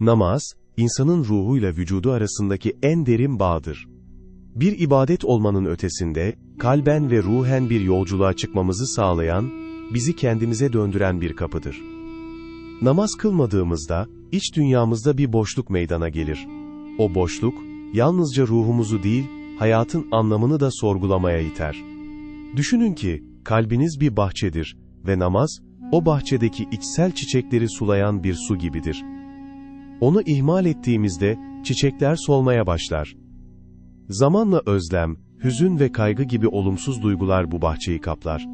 Namaz, insanın ruhuyla vücudu arasındaki en derin bağdır. Bir ibadet olmanın ötesinde, kalben ve ruhen bir yolculuğa çıkmamızı sağlayan, bizi kendimize döndüren bir kapıdır. Namaz kılmadığımızda, iç dünyamızda bir boşluk meydana gelir. O boşluk, yalnızca ruhumuzu değil, hayatın anlamını da sorgulamaya iter. Düşünün ki, kalbiniz bir bahçedir ve namaz, o bahçedeki içsel çiçekleri sulayan bir su gibidir. Onu ihmal ettiğimizde, çiçekler solmaya başlar. Zamanla özlem, hüzün ve kaygı gibi olumsuz duygular bu bahçeyi kaplar.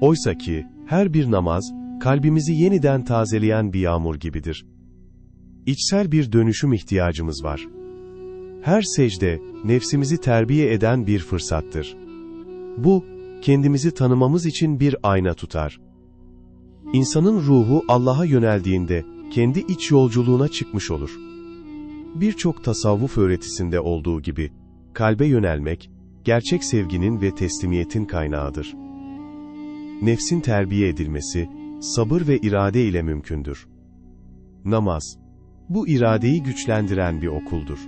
Oysa ki, her bir namaz, kalbimizi yeniden tazeleyen bir yağmur gibidir. İçsel bir dönüşüm ihtiyacımız var. Her secde, nefsimizi terbiye eden bir fırsattır. Bu, kendimizi tanımamız için bir ayna tutar. İnsanın ruhu Allah'a yöneldiğinde, kendi iç yolculuğuna çıkmış olur. Birçok tasavvuf öğretisinde olduğu gibi, kalbe yönelmek, gerçek sevginin ve teslimiyetin kaynağıdır. Nefsin terbiye edilmesi, sabır ve irade ile mümkündür. Namaz, bu iradeyi güçlendiren bir okuldur.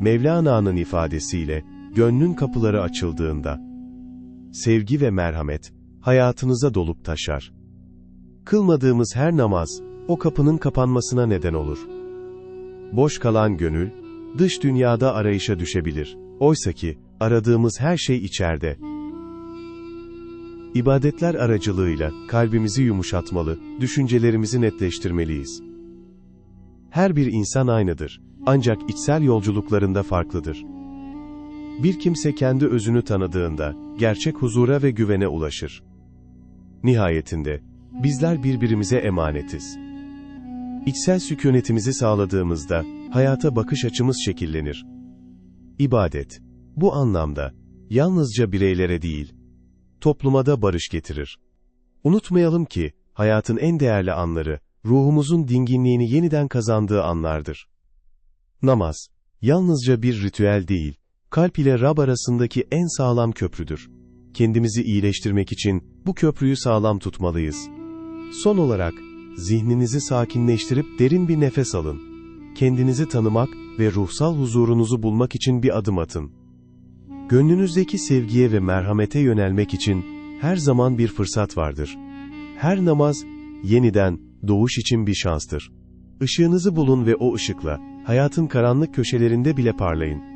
Mevlana'nın ifadesiyle, gönlün kapıları açıldığında, sevgi ve merhamet, hayatınıza dolup taşar. Kılmadığımız her namaz, o kapının kapanmasına neden olur. Boş kalan gönül, dış dünyada arayışa düşebilir. Oysa ki, aradığımız her şey içeride. İbadetler aracılığıyla kalbimizi yumuşatmalı, düşüncelerimizi netleştirmeliyiz. Her bir insan aynıdır, ancak içsel yolculuklarında farklıdır. Bir kimse kendi özünü tanıdığında, gerçek huzura ve güvene ulaşır. Nihayetinde, bizler birbirimize emanetiz. İçsel sükunetimizi sağladığımızda, hayata bakış açımız şekillenir. İbadet, bu anlamda, yalnızca bireylere değil, topluma da barış getirir. Unutmayalım ki, hayatın en değerli anları, ruhumuzun dinginliğini yeniden kazandığı anlardır. Namaz, yalnızca bir ritüel değil, kalp ile Rab arasındaki en sağlam köprüdür. Kendimizi iyileştirmek için bu köprüyü sağlam tutmalıyız. Son olarak, zihninizi sakinleştirip derin bir nefes alın. Kendinizi tanımak ve ruhsal huzurunuzu bulmak için bir adım atın. Gönlünüzdeki sevgiye ve merhamete yönelmek için her zaman bir fırsat vardır. Her namaz, yeniden, doğuş için bir şanstır. Işığınızı bulun ve o ışıkla, hayatın karanlık köşelerinde bile parlayın.